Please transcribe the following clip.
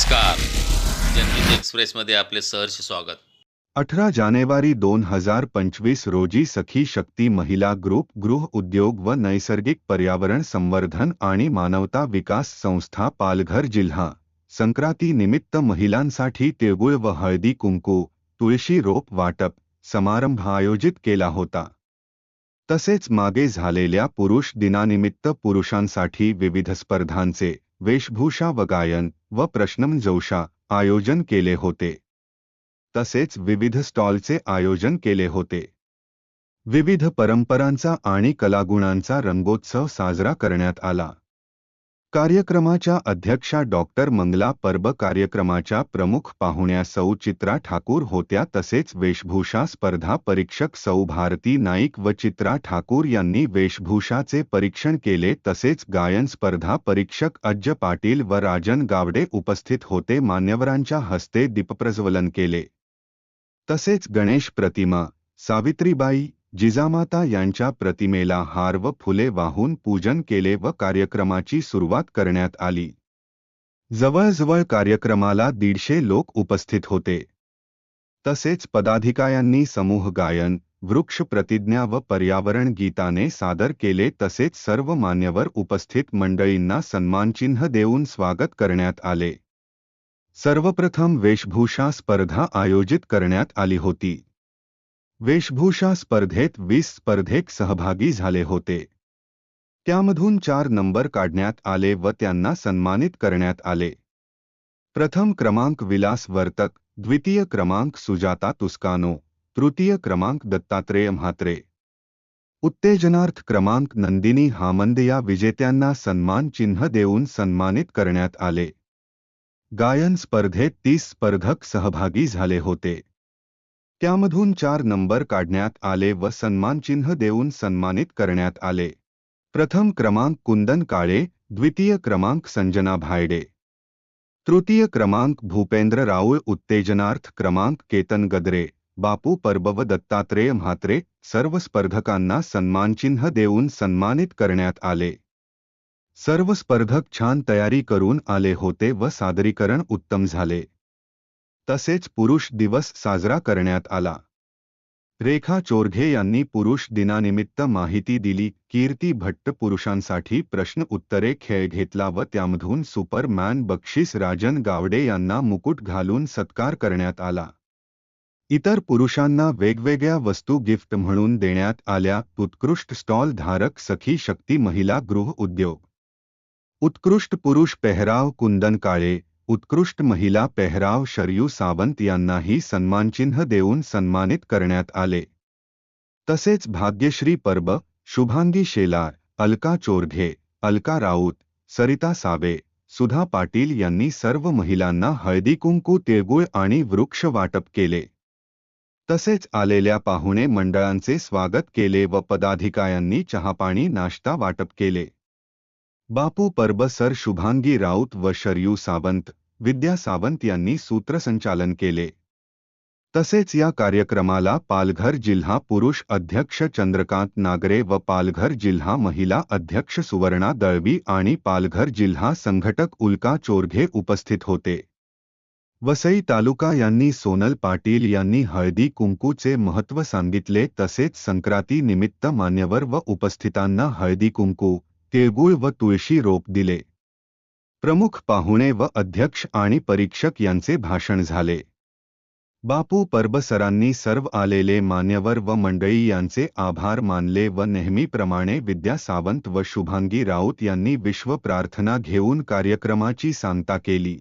नमस्कार. जनहित एक्सप्रेसमध्ये आपले सहर्ष स्वागत. अठरा जानेवारी दोन हजार पंचवीस रोजी सखी शक्ती महिला ग्रुप गृह उद्योग व नैसर्गिक पर्यावरण संवर्धन आणि मानवता विकास संस्था पालघर जिल्हा. संक्रांती निमित्त महिलांसाठी तिळगुळ व हळदी कुंकू तुळशी रोप वाटप समारंभ आयोजित केला होता. तसेच मागे झालेल्या पुरुष दिनानिमित्त पुरुषांसाठी विविध स्पर्धांचे वेशभूषा व गायन व प्रश्नमंजोषा आयोजन केले होते. तसेच विविध स्टॉलचे आयोजन केले होते. विविध परंपरांचा आणि कलागुणांचा रंगोत्सव साजरा करण्यात आला. कार्यक्रमाच्या अध्यक्षा डॉक्टर मंगला परब कार्यक्रमाच्या प्रमुख पाहुण्या सौ चित्रा ठाकूर होत्या तसेच वेशभूषा स्पर्धा परीक्षक सौ भारती नाईक व चित्रा ठाकूर यांनी वेशभूषाचे परीक्षण केले तसेच गायन स्पर्धा परीक्षक अज्ज पाटील व राजन गावडे उपस्थित होते मान्यवरांच्या हस्ते दीपप्रज्वलन केले. तसेच गणेश प्रतिमा सावित्रीबाई जिजामाता यांच्या प्रतिमेला हार व फुले वाहून पूजन केले व कार्यक्रमाची सुरुवात करण्यात आली. जवळजवळ कार्यक्रमाला दीडशे लोक उपस्थित होते. तसेच पदाधिकाऱ्यांनी समूह गायन वृक्ष प्रतिज्ञा व पर्यावरण गीताने सादर केले तसेच सर्व मान्यवर उपस्थित मंडळींना सन्मानचिन्ह देऊन स्वागत करण्यात आले. सर्वप्रथम वेशभूषा स्पर्धा आयोजित करण्यात आली होती. वेशभूषा स्पर्धेत वीस स्पर्धेक सहभागी झाले होते. त्यामधून चार नंबर काढण्यात आले व त्यांना सन्मानित करण्यात आले. प्रथम क्रमांक विलास वर्तक, द्वितीय क्रमांक सुजाता तुस्कानो, तृतीय क्रमांक दत्तात्रेय म्हात्रे. उत्तेजनार्थ क्रमांक नंदिनी हामंद या विजेत्यांना सन्मान चिन्ह देऊन सन्मानित करण्यात आले. गायन स्पर्धेत तीस स्पर्धक सहभागी झाले होते. त्यामधून चार नंबर काढण्यात आले व सन्मानचिन्ह देऊन सन्मानित करण्यात आले. प्रथम क्रमांक कुंदन काळे, द्वितीय क्रमांक संजना भायडे. तृतीय क्रमांक भूपेंद्र राऊळ, उत्तेजनार्थ क्रमांक केतन गदरे, बापू परब व दत्तात्रेय म्हात्रे, सर्व स्पर्धकांना सन्मानचिन्ह देऊन सन्मानित करण्यात आले. सर्व स्पर्धक छान तयारी करून आले होते व सादरीकरण उत्तम झाले. तसेच पुरुष दिवस साजरा करण्यात आला. रेखा चोरघे यांनी पुरुष दिनानिमित्त माहिती दिली, कीर्ती भट्ट पुरुषांसाठी प्रश्न उत्तरे खेळ घेतला व त्यामधून सुपरमॅन बक्षीस राजन गावडे यांना मुकुट घालून सत्कार करण्यात आला. इतर पुरुषांना वेगवेगळ्या वस्तू गिफ्ट म्हणून देण्यात आल्या, उत्कृष्ट स्टॉल धारक सखी शक्ती महिला गृह उद्योग. उत्कृष्ट पुरुष पेहराव, कुंदन काळे उत्कृष्ट महिला पेहराव शरयू सावंत यांनाही सन्मानचिन्ह देऊन सन्मानित आले. तसेच भाग्यश्री परब, शुभांगी शेलार, अलका चोरघे, अलका राऊत, सरिता सावे, सुधा पाटील यांनी सर्व महिलांना हळदी कुंकू, तिळगुळ आणि वृक्ष वाटप केले. तसेच आलेल्या पाहुणे मंडळांचे स्वागत केले व पदाधिकाऱ्यांनी चहापाणी नाश्ता वाटप केले. बापू परब सर शुभांगी राऊत व शरयू सावंत विद्या सावंत यांनी सूत्रसंचालन केले. तसेच या कार्यक्रमाला पालघर जिल्हा पुरुष अध्यक्ष चंद्रकांत नागरे व पालघर जिल्हा महिला अध्यक्ष सुवर्णा दळवी आणि पालघर जिल्हा संघटक उल्का चोरघे उपस्थित होते. वसई तालुका यांनी सोनल पाटील यांनी हळदी कुंकूचे महत्त्व सांगितले तसेच संक्रांती निमित्त मान्यवर व उपस्थितांना हळदी कुंकू, तिळगुळ व तुळशी रोप दिले. प्रमुख पाहुणे व अध्यक्ष आणि परीक्षक यांचे भाषण झाले. बापू परबसरांनी सर्व आलेले मान्यवर व मंडळी यांचे आभार मानले व नेहमीप्रमाणे विद्या सावंत व शुभांगी राऊत यांनी विश्व प्रार्थना घेऊन कार्यक्रमाची सांगता केली.